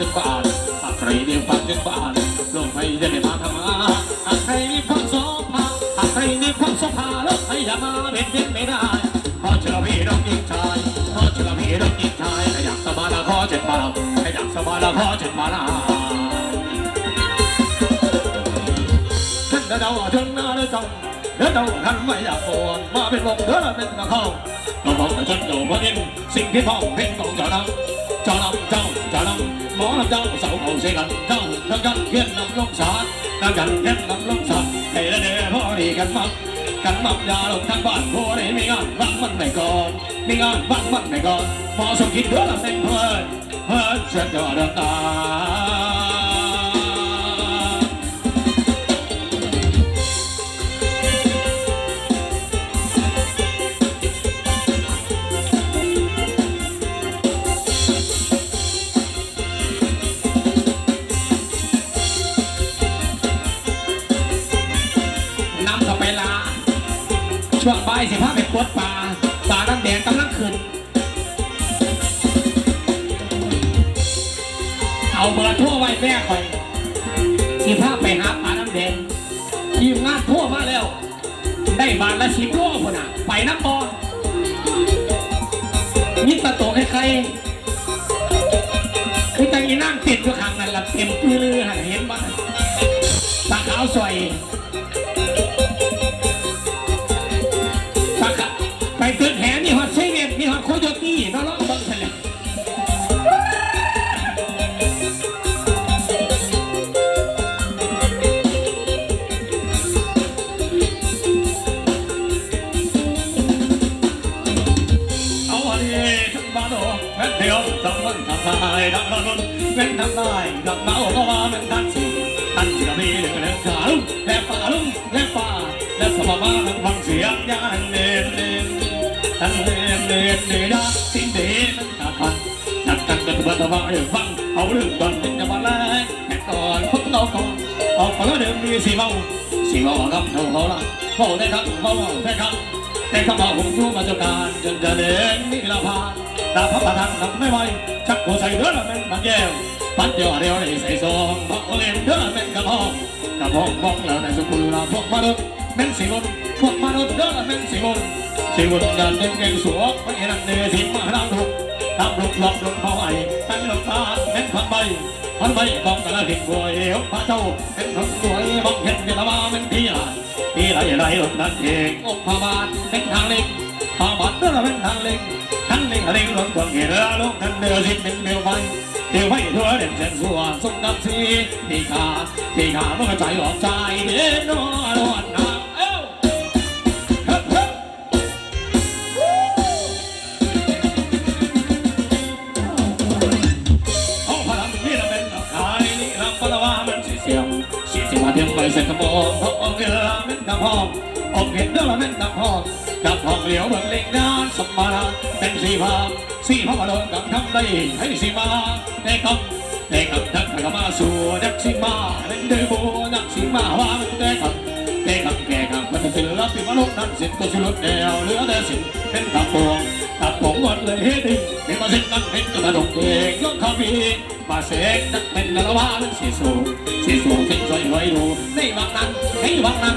จนบานหากใครได้ฟังจนบานลงไปจะได้มาทำงานหากใครมีความโสภาหากใครมีความโสภาแล้วใครจะมาเป็นเพียงไม่ได้พราะเชื่อพี่น้องยิงชายพราะเชื่อพี่น้องยิงชายถ้าอยากสบายละขอเจ็ดบาทถ้าอยากสบายละขอเจ็ดบาทท่านเดาจนหน้าได้จังเดาท่านไม่อยากปวดมาเป็นลมเดาเป็นกระเข้าเราบอกแต่จนโดนเองสิ่งที่พ่อเพ่งของจ้าน้ำเจ้าน้ำเจ้าจ้าน้ำ หมอลำเจ้าเสาเอาเสกันเจ้าทั้งกันเพี้ยนลำลงสาทั้ำกันเพี้ยนลำลงสาให้ละเด้พ่อดีกันมักกันมักยาลงทั้งบ้านพ่อได้มีงานบ้างมันไหนก่อนมีงานบ้างมันไหนก่อนพอสมคิดเด้อเป็นเพื่อนเพื่อนเชื่อเจ้าเดินตา ช่วงบ่ายสิพาไปปวดป่าป่าน้ำแดงกำลังขึ้น เอาเบอร์ทั่วไว้แม่คอยสิพาไปหาป่าน้ำแดงทีมงานทั่วมาแล้ว ได้บาทละสิบโลคนน่ะ ไปน้ำบอลยิตะโตให้ใครคือจังอีนั่งติดอยู่ข้างนั้นละเต็มปื้อลือหันเห็นบ้างตาขาวสวย งทายทั้งระนนแม่ทั้งได้ทั้งเมาก็ว่าแม่ทั้งสิท่านจะมีเรื่องเรื่องขาลุ่มและป่าลุ่มและป่าและสมมาทั้งฟังเสียงยานเล่นเล่นทันเล่นเล่นเล่นนะสิ่งเด่นตาพันจัดกันกันบันทว่าเรื่องฟังเอาเรื่องก่อนจะมาแรงแค่ก่อนพวกเราก่อนออกมาแล้วเดิมมีสีเมาสีเมาครับเท่าเขาละเขาได้ครับเขาได้ครับแต่คำว่าผมชูมาจการจนจะเด่นนี่ละพานตาพระประธานทำไม่ไหว ชักหัวใส่เดือดเป็นบางแก้วปัดเดียวเดียวในใส่ซองพระเล่นเดือดเป็นกระพองกระพองมองแล้วในสุขุลาพวกมนุษย์เป็นสีมนพวกมนุษย์เดือดเป็นสีมนชีวิตการเล่นเก่งสวกไม่นันเดสิมาดังทุกทำลุกหลอกลุกเขาไอ้ตั้งลงตาเน้นพันใบพันใบบอกแต่ละถิ่นบวยพระเจ้าเป็นคนสวยบอกเห็นเวลาเป็นที่ไรที่ไรไรหลบนั่นเองอกพาบาทเป็นทางเล็ก พาบาทเรื่องเป็นทางเล็กทั้งเล็กเล็กหลงตัวเกลือลงทันเดือสิเป็นเบลไฟเดี๋ยวให้ทั่วเด่นเส้นสัวสมดับสีที่ขาที่ขามันก็ใจหลอกใจเด่นนอนดน้ำเอ้าเฮ้เฮ้เอาพลังนี่เราเป็นขายนี่เราพลังว่ามันเสียงเสียงมาเทียมไปเส้นกระบอกพราะอเรือเป็นกระพอง องค์เห็นเรื่องเป็นกระพองกับพองเหลียวเบิ่งเล็กน้านสมมาเป็นสีพาสีพามาโดนกับทำได้ให้สีมาได้กับได้กับทักทมาสู่นักสีมาเล่นเดือบัวนักสีมาว่ามันได้กับได้กับแก่กับมันศิลปินมนุษย์นั้นสิก็ชุดเดียวเหลือแต่สิเป็นกระปองตัดผมหมดเลยเฮ้ดิเป็นมาส้นนั่งเป็นกระดกเองยกขาบีมาเสกนักเป็นนรวาเป็นสีสูงสีสูงสิ่งสวยไว้ดูในวังนั้นในวังนั้น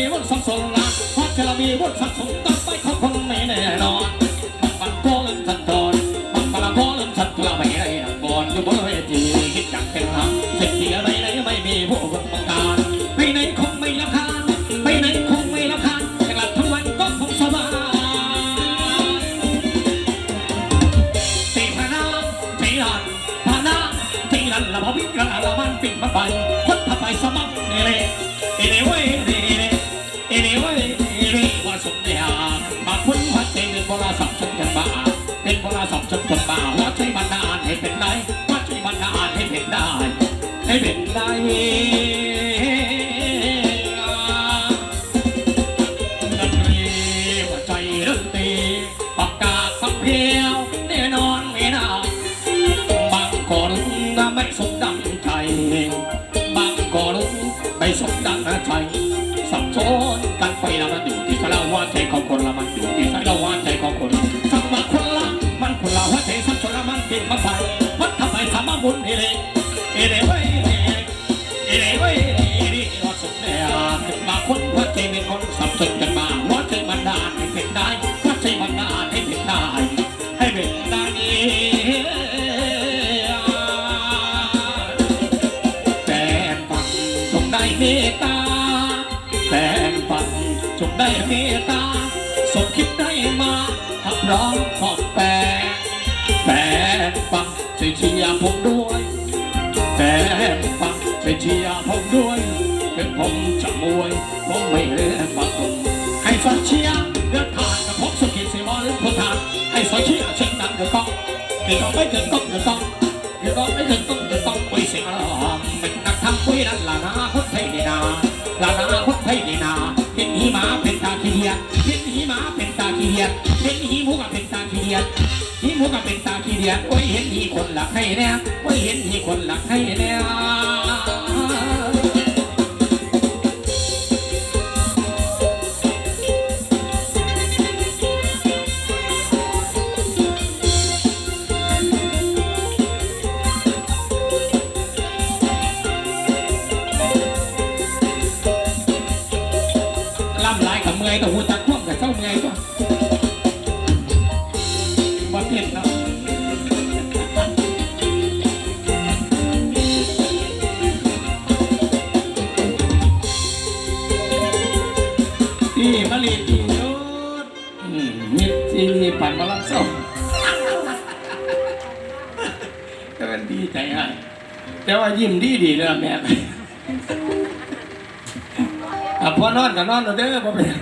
ม่นั้นให้ระวังปีสองเก็บหัวเมืองเป็นมาลงมาลงกากันจะต้องคอยทำฟังเด้อเป็นพี่น้องพี่น้องฟังเราจะเอพี่น้องปลาบีววัดจะละมีวันสักสนละวัดจะมีวันสักสนตั้งไปเขาคนไม่แน่นอนมันปันโกลันสันตอนมันปลาโกลันสันตละไม่ได้นัก่อนอยู่บนเวทีคิดอยากเป็นทาเศรษฐีอะไรไหนไม่มีผู้คนต้องการไปไหนคงไม่ราคาไปไหนคงไม่ราคาแต่กลับทั้งวันก็คงสบายตีพนาตีลันพนาตีลันละพอพิกระละมันปิดมันไปคนทำไปสมัครเนเรเอเนเวเนเรเอเนเว ให้เป็นได้ดนตรีหัวใจดนตรีปากกาสับเพียวแน่นอนไม่น่าบางคนน่ะไม่สมดังใจ บางคนไม่สมดังใจสับสนกันไปแล้วมันอยู่ที่สารหัวใจของคนละมันอยู่ที่ ไว้เอเดไว้เอเดว่าสุดแล้วถึงมาคนหัวใจเป็นคนสับสนกันมาหัวใจมันดานให้เป็นได้หัวใจมันดานให้เป็นได้ให้เป็นได้แฟนฟังจงได้เมตตาแฟนฟังจงได้เมตตาสมคิดได้มาขับร้องขอบแฟนแฟนฟังช่วยเชียร์ผมด้วย เชียร์ผมด้วยเป็นผมจะมวยผมไม่เล่นบาคนให้ฟังเชียร์เดือดขาดกับผมสุขีสีมอหรือพุทธาให้สอยเชียร์เชิงดังเดือดก้องเดือดก้องไม่เดือดก้องเดือดก้องเดือดก้องไม่เดือดก้องเดือดก้องปุยเสียงร้องเป็นนักทำปุยนั่นล่ะนะคนไทยดีนาล่ะนะคนไทยดีนาเห็นหีมาเป็นตาขี้เหียเห็นหีมาเป็นตาขี้เหียเห็นหีหมูกับเป็นตาขี้เหียหีหมูกับเป็นตาขี้เหียดโอ้ยเห็นหีคนหลักให้แน่โอ้ยเห็นหีคนหลักให้แน่ล่ กับเมื่อยแต่หัวจักท่วมกับเจ้าเมื่อยตัวว่าเปลี่ยนเนาะที่มาลีที่ยุดอืมมิตรที่ผ่านมาลับส้มแต่มันดีใจให้แต่ว่ายิ้มดีดีเลยแม่อะพอนอนก็นอนเอาเด้อบ่เป็นหยัง